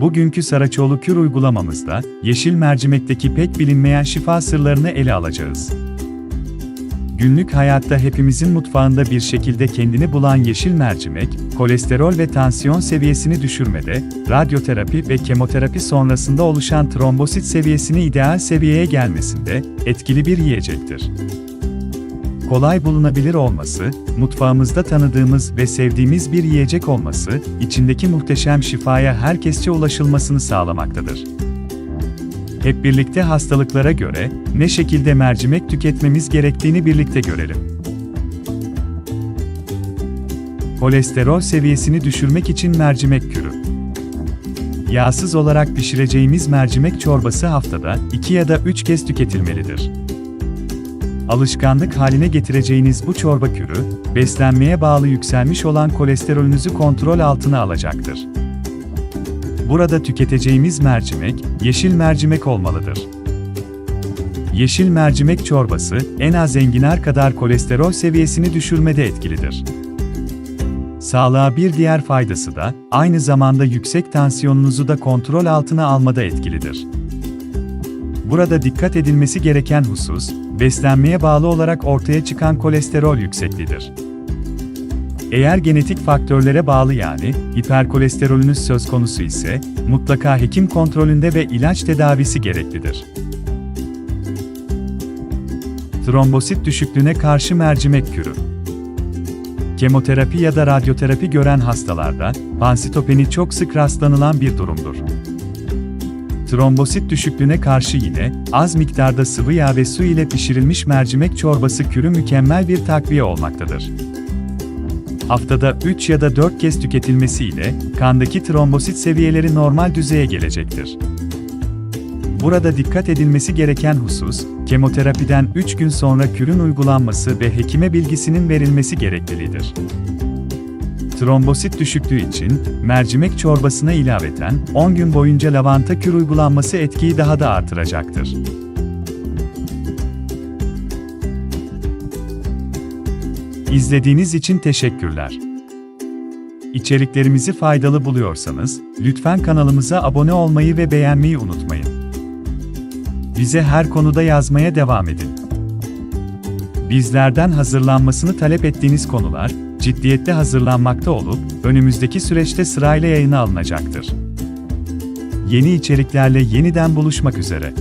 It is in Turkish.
Bugünkü Saraçoğlu Kür uygulamamızda, yeşil mercimekteki pek bilinmeyen şifa sırlarını ele alacağız. Günlük hayatta hepimizin mutfağında bir şekilde kendini bulan yeşil mercimek, kolesterol ve tansiyon seviyesini düşürmede, radyoterapi ve kemoterapi sonrasında oluşan trombosit seviyesini ideal seviyeye gelmesinde etkili bir yiyecektir. Kolay bulunabilir olması, mutfağımızda tanıdığımız ve sevdiğimiz bir yiyecek olması, içindeki muhteşem şifaya herkesçe ulaşılmasını sağlamaktadır. Hep birlikte hastalıklara göre ne şekilde mercimek tüketmemiz gerektiğini birlikte görelim. Kolesterol seviyesini düşürmek için mercimek kürü. Yağsız olarak pişireceğimiz mercimek çorbası haftada 2 ya da 3 kez tüketilmelidir. Alışkanlık haline getireceğiniz bu çorba kürü, beslenmeye bağlı yükselmiş olan kolesterolünüzü kontrol altına alacaktır. Burada tüketeceğimiz mercimek, yeşil mercimek olmalıdır. Yeşil mercimek çorbası, en az enginar kadar kolesterol seviyesini düşürmede etkilidir. Sağlığa bir diğer faydası da, aynı zamanda yüksek tansiyonunuzu da kontrol altına almada etkilidir. Burada dikkat edilmesi gereken husus, beslenmeye bağlı olarak ortaya çıkan kolesterol yüksekliğidir. Eğer genetik faktörlere bağlı yani hiperkolesterolünüz söz konusu ise mutlaka hekim kontrolünde ve ilaç tedavisi gereklidir. Trombosit düşüklüğüne karşı mercimek kürü. Kemoterapi ya da radyoterapi gören hastalarda pansitopeni çok sık rastlanılan bir durumdur. Trombosit düşüklüğüne karşı yine az miktarda sıvı yağ ve su ile pişirilmiş mercimek çorbası kürü mükemmel bir takviye olmaktadır. Haftada 3 ya da 4 kez tüketilmesiyle kandaki trombosit seviyeleri normal düzeye gelecektir. Burada dikkat edilmesi gereken husus, kemoterapiden 3 gün sonra kürün uygulanması ve hekime bilgisinin verilmesi gerekliliğidir. Trombosit düşüklüğü için mercimek çorbasına ilaveten 10 gün boyunca lavanta kür uygulanması etkiyi daha da artıracaktır. İzlediğiniz için teşekkürler. İçeriklerimizi faydalı buluyorsanız, lütfen kanalımıza abone olmayı ve beğenmeyi unutmayın. Bize her konuda yazmaya devam edin. Bizlerden hazırlanmasını talep ettiğiniz konular, ciddiyette hazırlanmakta olup, önümüzdeki süreçte sırayla yayına alınacaktır. Yeni içeriklerle yeniden buluşmak üzere.